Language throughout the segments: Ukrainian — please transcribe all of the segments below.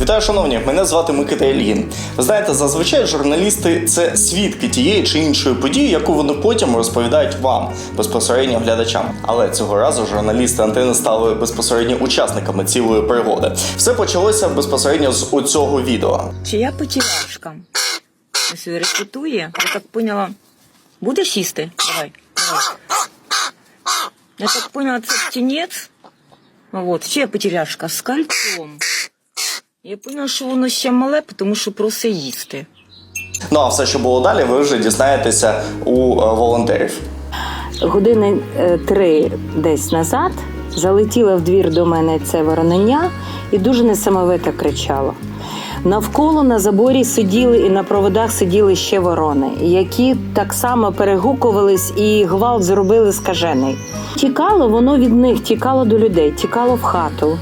Вітаю, шановні! Мене звати Микита. Ви знаєте, зазвичай журналісти це свідки тієї чи іншої події, яку вони потім розповідають вам, безпосередньо глядачам. Але цього разу журналісти антени стали безпосередньо учасниками цілої пригоди. Все почалося безпосередньо з оцього відео. Чия потеряшка? Ось репетує. Я так поняла. Будеш їсти? Давай, давай. Я так поняла, це птенець. Вот, чия потеряшка? З кольцом. Я поняла, що воно ще мале, тому що просить їсти. Ну а все, що було далі, ви вже дізнаєтеся у е, волонтерів. Години е, три десь назад залетіло в двір до мене це воронення і дуже несамовито кричало. Навколо на заборі сиділи і на проводах сиділи ще ворони, які так само перегукувались і гвалт зробили скажений. Тікало воно від них, тікало до людей, тікало в хату.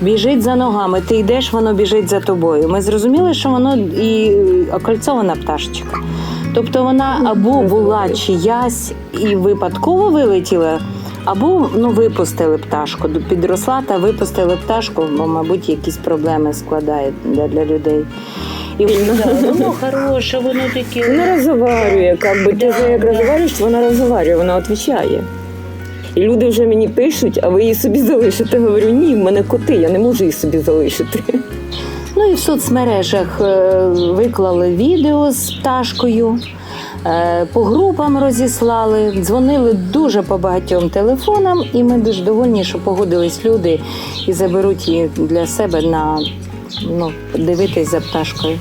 Біжить за ногами, ти йдеш, воно біжить за тобою. Ми зрозуміли, що воно і е, окольцована пташечка. Тобто вона або була чиясь і випадково вилетіла, або ну випустили пташку. Підросла та випустили пташку, бо, мабуть, якісь проблеми складає для, для людей. І воно хороше, воно таке. Вона розговарює, как би ти вже як розговорюєш, вона розговорює, вона відповідає. І люди вже мені пишуть, а ви її собі залишите. Говорю, ні, в мене коти, я не можу її собі залишити. Ну і в соцмережах е, виклали відео з пташкою, е, по групам розіслали, дзвонили дуже по багатьом телефонам, і ми дуже довольні, що погодились люди і заберуть її для себе на ну, дивитись за пташкою.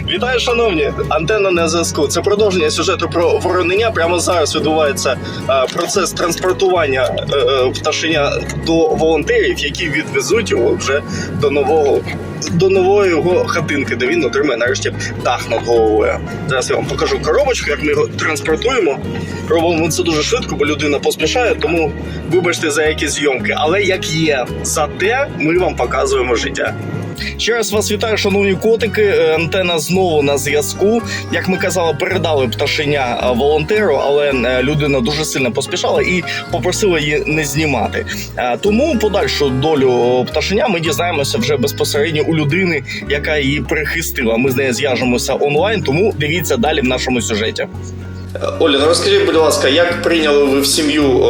Вітаю, шановні! Антенна на зв'язку. Це продовження сюжету про воронення. Прямо зараз відбувається е, процес транспортування е, е, пташеня до волонтерів, які відвезуть його вже до нового. До нової його хатинки, де він отримає нарешті дах над головою. Зараз я вам покажу коробочку, як ми його транспортуємо. Робимо це дуже швидко, бо людина поспішає, тому вибачте за якісь зйомки. Але як є, зате ми вам показуємо життя. Ще раз вас вітаю, шановні котики. Е, Антена знову на зв'язку. Як ми казали, передали пташеня е, волонтеру, але е, людина дуже сильно поспішала і попросила її не знімати. Тому подальшу долю пташеня ми дізнаємося вже безпосередньо у людини, яка її прихистила. Ми з нею зв'яжемося онлайн, тому дивіться далі в нашому сюжеті. Оля, ну розкажіть, будь ласка, як прийняли ви в сім'ю е,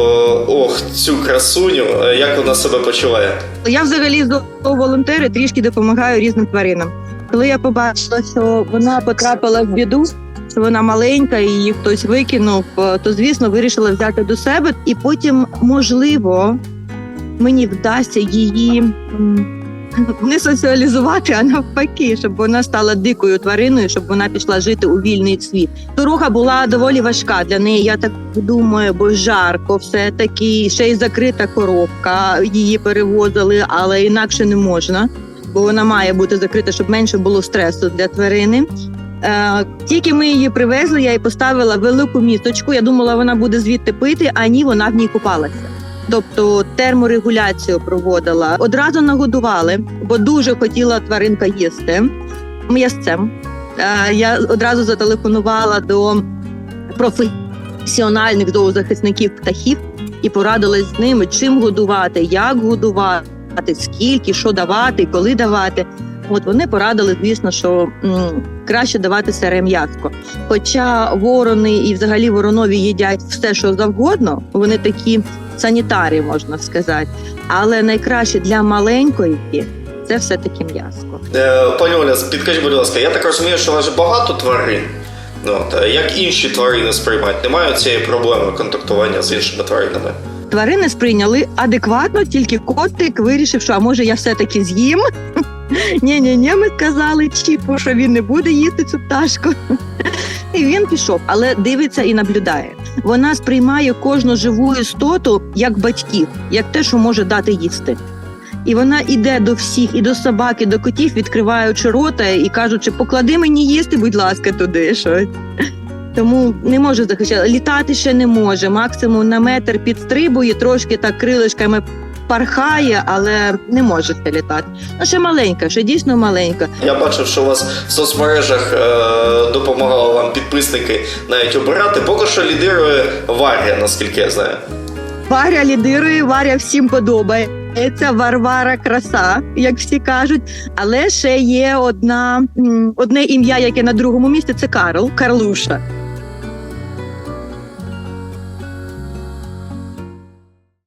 ох цю красуню? Е, Як вона себе почуває? Я взагалі з волонтери трішки допомагаю різним тваринам. Коли я побачила, що вона потрапила в біду, що вона маленька і її хтось викинув, е, то звісно вирішила взяти до себе. І потім, можливо, мені вдасться її не соціалізувати, а навпаки, щоб вона стала дикою твариною, щоб вона пішла жити у вільний світ. Дорога була доволі важка для неї. Я так думаю, бо жарко, все таки ще й закрита коробка. Її перевозили, але інакше не можна, бо вона має бути закрита, щоб менше було стресу для тварини. Е, тільки ми її привезли, я їй поставила велику місточку. Я думала, вона буде звідти пити, а ні, вона в ній купалася. Тобто терморегуляцію проводила. Одразу нагодували, бо дуже хотіла тваринка їсти м'ясцем. Е, Я одразу зателефонувала до професіональних зоозахисників птахів і порадилась з ними, чим годувати, як годувати, скільки, що давати, коли давати. От вони порадили, звісно, що м, краще давати сире м'яско. Хоча ворони і взагалі воронові їдять все, що завгодно, вони такі санітарі, можна сказати. Але найкраще для маленької це все таки м'яско. Е, Пані Оля, підкажіть, будь ласка, я так розумію, що у вас багато тварин. От, як інші тварини сприймають? Немає цієї проблеми контактування з іншими тваринами. Тварини сприйняли адекватно, тільки котик вирішив, що а може я все-таки з'їм. Ні, ні, ні, ми сказали Чіпу, що він не буде їсти цю пташку. І він пішов, але дивиться і наблюдає. Вона сприймає кожну живу істоту як батьків, як те, що може дати їсти. І вона іде до всіх, і до собак, і до котів, відкриваючи рота і кажучи, поклади мені їсти, будь ласка, туди щось. Тому не може захищати. Літати ще не може. Максимум на метр підстрибує, трошки так крилишками пархає, але не може ще літати. Ну, ще маленька, ще дійсно маленька. Я бачив, що у вас в соцмережах е, допомагали вам підписники навіть обирати. Поки що лідирує Варя, наскільки я знаю. Варя лідирує, Варя всім подобається. Це Варвара Краса, як всі кажуть. Але ще є одна одне ім'я, яке на другому місці це Карл, Карлуша.